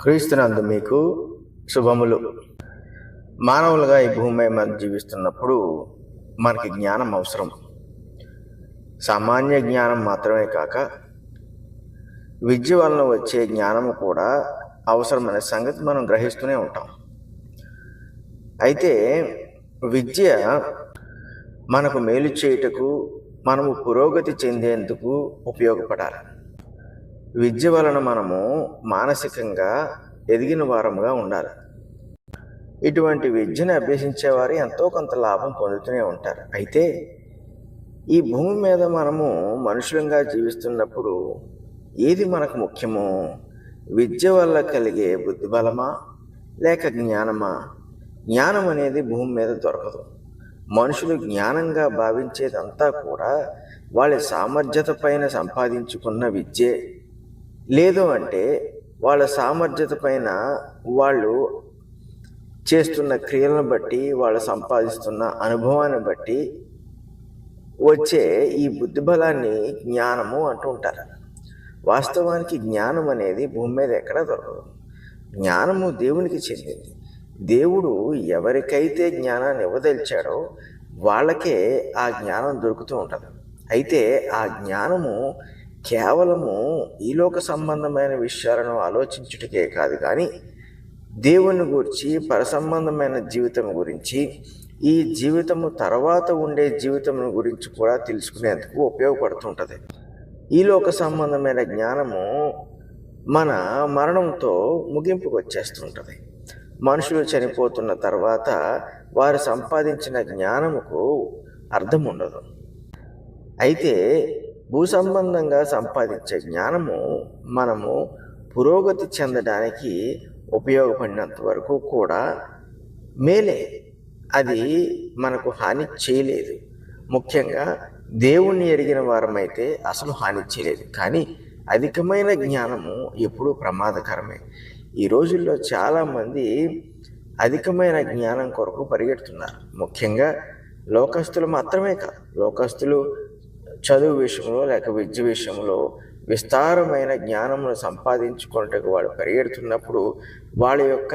క్రీస్తునందు మీకు శుభములు. మానవులుగా ఈ భూమి మీద జీవిస్తున్నప్పుడు మనకి జ్ఞానం అవసరం. సామాన్య జ్ఞానం మాత్రమే కాక విద్య వలన వచ్చే జ్ఞానము కూడా అవసరమైన సంగతి మనం గ్రహిస్తూనే ఉంటాం. అయితే విద్య మనకు మేలు చేయుటకు మనము పురోగతి చెందేందుకు ఉపయోగపడాలి. విద్య వలన మనము మానసికంగా ఎదిగిన వారముగా ఉండాలి. ఇటువంటి విద్యను అభ్యసించేవారు ఎంతో కొంత లాభం పొందుతూనే ఉంటారు. అయితే ఈ భూమి మీద మనము మనుషులంగా జీవిస్తున్నప్పుడు ఏది మనకు ముఖ్యమో? విద్య వల్ల కలిగే బుద్ధి బలమా? లేక జ్ఞానమా? జ్ఞానం అనేది భూమి మీద దొరకదు. మనుషులు జ్ఞానంగా భావించేదంతా కూడా వాళ్ళ సామర్థ్యత పైన సంపాదించుకున్న విద్యే. లేదు అంటే వాళ్ళ సామర్థ్యత పైన వాళ్ళు చేస్తున్న క్రియలను బట్టి వాళ్ళు సంపాదిస్తున్న అనుభవాన్ని బట్టి వచ్చే ఈ బుద్ధి బలాన్ని జ్ఞానము అంటూ ఉంటారు. వాస్తవానికి జ్ఞానం అనేది భూమి మీద ఎక్కడ దొరకదు. జ్ఞానము దేవునికి చెందింది. దేవుడు ఎవరికైతే జ్ఞానాన్ని ఇవ్వదలిచాడో వాళ్ళకే ఆ జ్ఞానం దొరుకుతూ ఉంటుంది. అయితే ఆ జ్ఞానము కేవలము ఈలోక సంబంధమైన విషయాలను ఆలోచించుటకే కాదు కానీ దేవుని గురించి పరసంబంధమైన జీవితం గురించి ఈ జీవితము తర్వాత ఉండే జీవితం గురించి కూడా తెలుసుకునేందుకు ఉపయోగపడుతుంటుంది. ఈలోక సంబంధమైన జ్ఞానము మన మరణంతో ముగింపుకు వచ్చేస్తుంటుంది. మనుషులు చనిపోతున్న తర్వాత వారు సంపాదించిన జ్ఞానముకు అర్థం ఉండదు అయితే భూ సంబంధంగా సంపాదించే జ్ఞానము మనము పురోగతి చెందడానికి ఉపయోగపడినంత వరకు కూడా మేలే. అది మనకు హాని చేయలేదు. ముఖ్యంగా దేవుణ్ణి ఎరిగిన వారమైతే అసలు హాని చేయలేదు. కానీ అధికమైన జ్ఞానము ఎప్పుడూ ప్రమాదకరమే. ఈ రోజుల్లో చాలామంది అధికమైన జ్ఞానం కొరకు పరిగెడుతున్నారు. ముఖ్యంగా లోకస్తులు మాత్రమే కాదు. లోకస్తులు చదువు విషయంలో లేక విద్య విషయంలో విస్తారమైన జ్ఞానమును సంపాదించుకున్నట్టుకు వాళ్ళు పరిగెడుతున్నప్పుడు వాళ్ళ యొక్క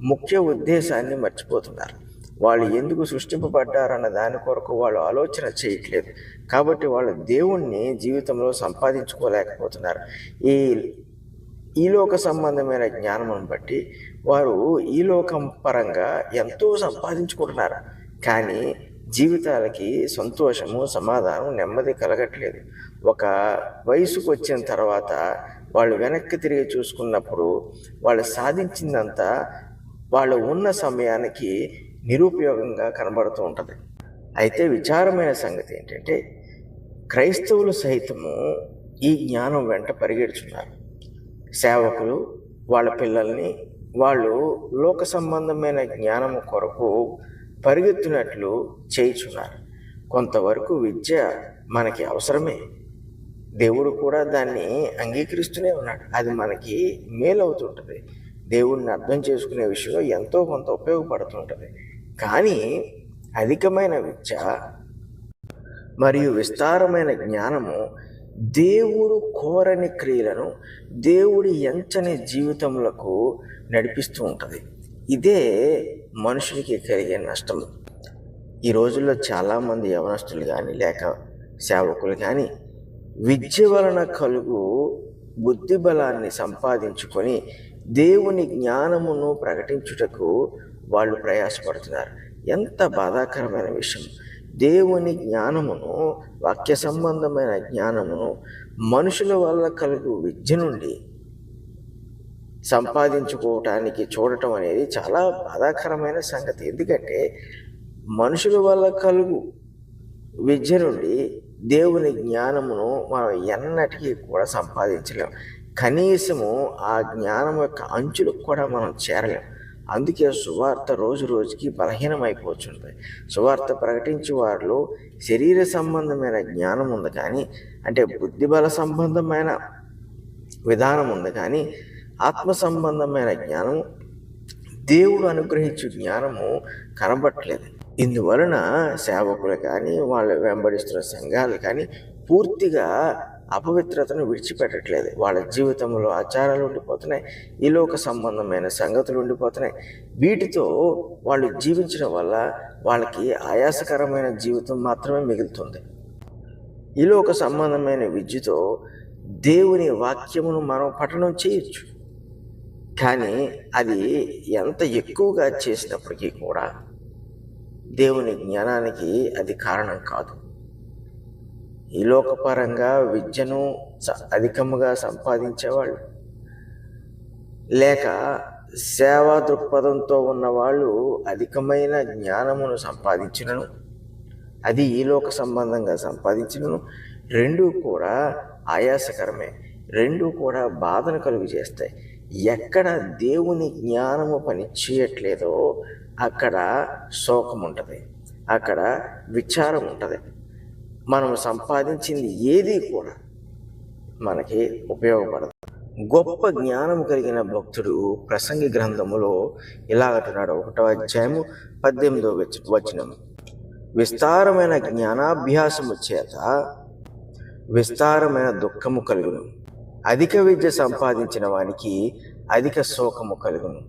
ముఖ్య ఉద్దేశాన్ని మర్చిపోతున్నారు. వాళ్ళు ఎందుకు సృష్టింపబడ్డారన్న దాని కొరకు వాళ్ళు ఆలోచన చేయట్లేదు. కాబట్టి వాళ్ళు దేవుణ్ణి జీవితంలో సంపాదించుకోలేకపోతున్నారు. ఈ ఈలోక సంబంధమైన జ్ఞానమును బట్టి వారు ఈలోకం పరంగా ఎంతో సంపాదించుకుంటున్నారు. కానీ జీవితాలకి సంతోషము సమాధానం నెమ్మది కలగట్లేదు. ఒక వయసుకు వచ్చిన తర్వాత వాళ్ళు వెనక్కి తిరిగి చూసుకున్నప్పుడు వాళ్ళు సాధించిందంతా వాళ్ళు ఉన్న సమయానికి నిరుపయోగంగా కనబడుతూ ఉంటుంది. అయితే విచారమైన సంగతి ఏంటంటే క్రైస్తవులు సైతము ఈ జ్ఞానం వెంట పరిగెడుచున్నారు. సేవకులు వాళ్ళ పిల్లల్ని వాళ్ళు లోక సంబంధమైన జ్ఞానము కొరకు పరిగెత్తినట్లు చేయుచున్నారు. కొంతవరకు విద్య మనకి అవసరమే. దేవుడు కూడా దాన్ని అంగీకరిస్తూనే ఉన్నాడు. అది మనకి మేలవుతుంటుంది. దేవుడిని అర్థం చేసుకునే విషయంలో ఎంతో కొంత ఉపయోగపడుతుంటుంది. కానీ అధికమైన విద్య మరియు విస్తారమైన జ్ఞానము దేవుడు కోరని క్రియలను దేవుడి ఎంచని జీవితములకు నడిపిస్తూ ఉంటుంది. ఇదే మనుషునికి కలిగే నష్టం ఈ రోజుల్లో చాలామంది యవనస్తులు కానీ లేక సేవకులు కానీ విద్య వలన కలుగు బుద్ధి బలాన్ని సంపాదించుకొని దేవుని జ్ఞానమును ప్రకటించుటకు వాళ్ళు ప్రయాసపడుతున్నారు. ఎంత బాధాకరమైన విషయం. దేవుని జ్ఞానమును వాక్య సంబంధమైన జ్ఞానమును మనుషుల వల్ల కలుగు విద్య నుండి సంపాదించుకోవటానికి చూడటం అనేది చాలా బాధాకరమైన సంగతి. ఎందుకంటే మనుషుల వల్ల కలుగు విద్య నుండి దేవుని జ్ఞానమును మనం ఎన్నటికీ కూడా సంపాదించలేం. కనీసము ఆ జ్ఞానం యొక్క అంచులకు కూడా మనం చేరలేం. అందుకే సువార్త రోజు రోజుకి బలహీనమైపోతుంది. సువార్త ప్రకటించే వారిలో శరీర సంబంధమైన జ్ఞానం ఉంది కానీ అంటే బుద్ధిబల సంబంధమైన విధానం ఉంది కానీ ఆత్మ సంబంధమైన జ్ఞానం దేవుడు అనుగ్రహించు జ్ఞానము కనబట్టలేదు. ఇందువలన సేవకులు కానీ వాళ్ళు వెంబడిస్తున్న సంఘాలు కానీ పూర్తిగా అపవిత్రతను విడిచిపెట్టట్లేదు. వాళ్ళ జీవితంలో ఆచారాలు ఉండిపోతున్నాయి ఈ లోక సంబంధమైన సంగతులు ఉండిపోతున్నాయి. వీటితో వాళ్ళు జీవించడం వల్ల వాళ్ళకి ఆయాసకరమైన జీవితం మాత్రమే మిగులుతుంది. ఈ లోక సంబంధమైన విద్యతో దేవుని వాక్యమును మనం పఠనం చేయొచ్చు. కానీ అది ఎంత ఎక్కువగా చేసినప్పటికీ కూడా దేవుని జ్ఞానానికి అది కారణం కాదు. ఈ లోకపరంగా విద్యను స- అధికముగా సంపాదించేవాళ్ళు లేక సేవా దృక్పథంతో ఉన్నవాళ్ళు అధికమైన జ్ఞానమును సంపాదించినను అది ఈ లోక సంబంధంగా సంపాదించినను రెండూ కూడా ఆయాసకరమే రెండూ కూడా బాధను కలుగు చేస్తాయి. ఎక్కడ దేవుని జ్ఞానము పనిచేయట్లేదో అక్కడ శోకం ఉంటుంది. అక్కడ విచారం ఉంటుంది. మనం సంపాదించింది ఏది కూడా మనకి ఉపయోగపడదు. గొప్ప జ్ఞానం కలిగిన భక్తుడు ప్రసంగి గ్రంథములో ఇలా అంటున్నాడు ఒకటో అధ్యాయము పద్దెనిమిదో వచనం విస్తారమైన జ్ఞానాభ్యాసము చేత విస్తారమైన దుఃఖము కలుగును. అధిక విద్య సంపాదించిన వానికి అధిక శోకము కలుగును.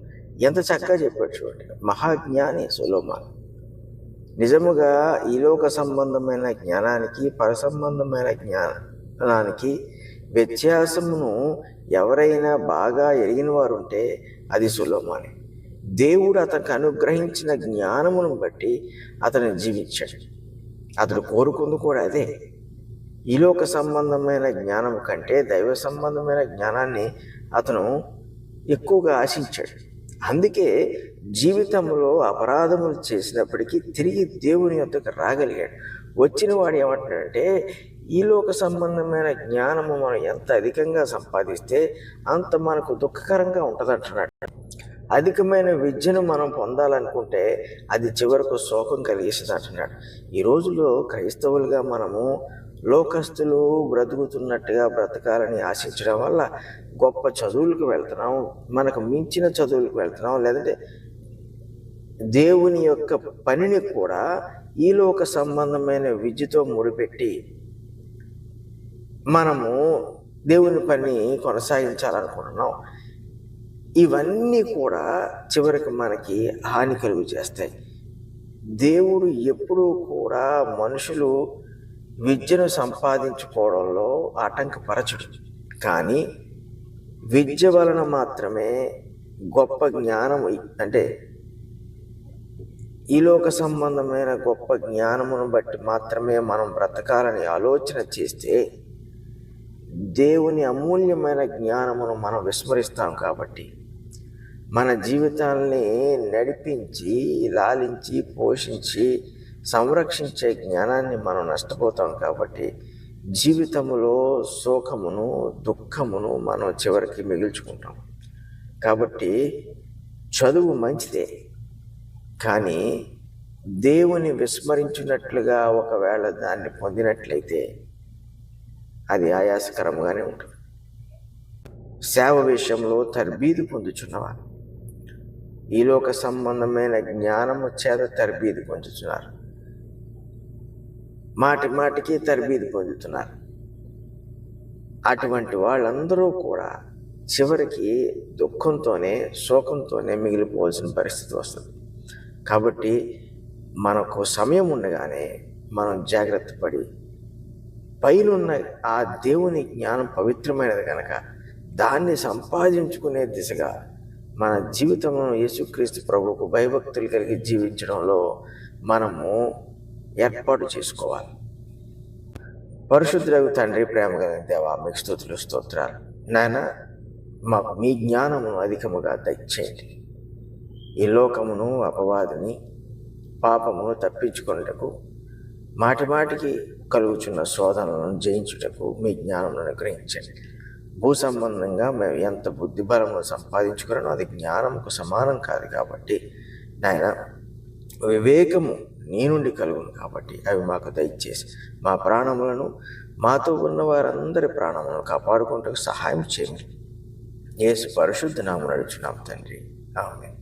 ఎంత చక్కగా చెప్పాడు చూడండి. మహాజ్ఞాని సులోమాన్. నిజముగా ఈ లోక సంబంధమైన జ్ఞానానికి పర సంబంధమైన జ్ఞానానికి వ్యత్యాసమును ఎవరైనా బాగా ఎరిగిన వారు ఉంటే అది సులోమానే. దేవుడు అతనికి అనుగ్రహించిన జ్ఞానమును బట్టి అతను జీవించాడు. అతడు కోరుకుంది కూడా అదే. ఈ లోక సంబంధమైన జ్ఞానం కంటే దైవ సంబంధమైన జ్ఞానాన్ని అతను ఎక్కువగా ఆశించాడు. అందుకే జీవితంలో అపరాధములు చేసినప్పటికీ తిరిగి దేవుని యొక్కకు రాగలిగాడు. వచ్చిన వాడు ఏమంటాడంటే ఈ లోక సంబంధమైన జ్ఞానము మనం ఎంత అధికంగా సంపాదిస్తే అంత మనకు దుఃఖకరంగా ఉంటుంది అంటున్నాడు అధికమైన విద్యను మనం పొందాలనుకుంటే అది చివరకు శోకం కలిగిస్తుంది అంటున్నాడు ఈ రోజుల్లో క్రైస్తవులుగా మనము లోకస్తులు బ్రతుకుతున్నట్టుగా బ్రతకాలని ఆశించడం వల్ల గొప్ప చదువులకు వెళ్తున్నాం మనకు మించిన చదువులకు వెళ్తున్నాం లేదంటే దేవుని యొక్క పనిని కూడా ఈ లోక సంబంధమైన విద్యతో ముడిపెట్టి మనము దేవుని పని కొనసాగించాలనుకుంటున్నాం. ఇవన్నీ కూడా చివరికి మనకి హాని కలుగు చేస్తాయి. దేవుడు ఎప్పుడూ కూడా మనుషులు విద్యను సంపాదించుకోవడంలో ఆటంకపరచడు. కానీ విద్య వలన మాత్రమే గొప్ప జ్ఞానం అంటే ఈ లోక సంబంధమైన గొప్ప జ్ఞానమును బట్టి మాత్రమే మనం బ్రతకాలని ఆలోచన చేస్తే దేవుని అమూల్యమైన జ్ఞానమును మనం విస్మరిస్తాం కాబట్టి మన జీవితాల్ని నడిపించి లాలించి పోషించి సంరక్షించే జ్ఞానాన్ని మనం నష్టపోతాం కాబట్టి జీవితంలో శోకమును దుఃఖమును మనం చివరికి మిగుల్చుకుంటాం. కాబట్టి చదువు మంచిదే. కానీ దేవుని విస్మరించినట్లుగా ఒకవేళ దాన్ని పొందినట్లయితే అది ఆయాసకరంగానే ఉంటుంది. సేవ విషయంలో తర్బీదు పొందుచున్నవారు. ఈ లోక సంబంధమైన జ్ఞానము చేత తర్బీదు పొందుతున్నారు మాటి మాటికి తరబీది పొందుతున్నారు. అటువంటి వాళ్ళందరూ కూడా చివరికి దుఃఖంతోనే శోకంతోనే మిగిలిపోవాల్సిన పరిస్థితి వస్తుంది. కాబట్టి మనకు సమయం ఉండగానే మనం జాగ్రత్త పడి పైనున్న ఆ దేవుని జ్ఞానం పవిత్రమైనది కనుక దాన్ని సంపాదించుకునే దిశగా మన జీవితంలో యేసుక్రీస్తు ప్రభువుకు భయభక్తులు కలిగి జీవించడంలో మనము ఏర్పాటు చేసుకోవాలి. పరిశుద్ధులకు తండ్రి ప్రేమ కలిగిన దేవా మీకు స్థుతులు స్తోత్రాలు. నాయన మాకు మీ జ్ఞానమును అధికముగా దయచేయండి. ఈ లోకమును అపవాదిని పాపమును తప్పించుకొనుటకు మాటి మాటికి కలుగుచున్న శోధనలను జయించుటకు మీ జ్ఞానమును అనుగ్రహించండి. భూ సంబంధంగా మేము ఎంత బుద్ధి బలము సంపాదించుకున్నానో అది జ్ఞానముకు సమానం కాదు కాబట్టి నాయన వివేకము నీ నుండి కలుగును కాబట్టి అవి మాకు దయచేసి. మా ప్రాణములను మాతో ఉన్న వారందరి ప్రాణములను కాపాడుకుంటూ సహాయం చేయండి. ఏసు పరిశుద్ధ నామం నడుచున్నాం తండ్రి. ఆమె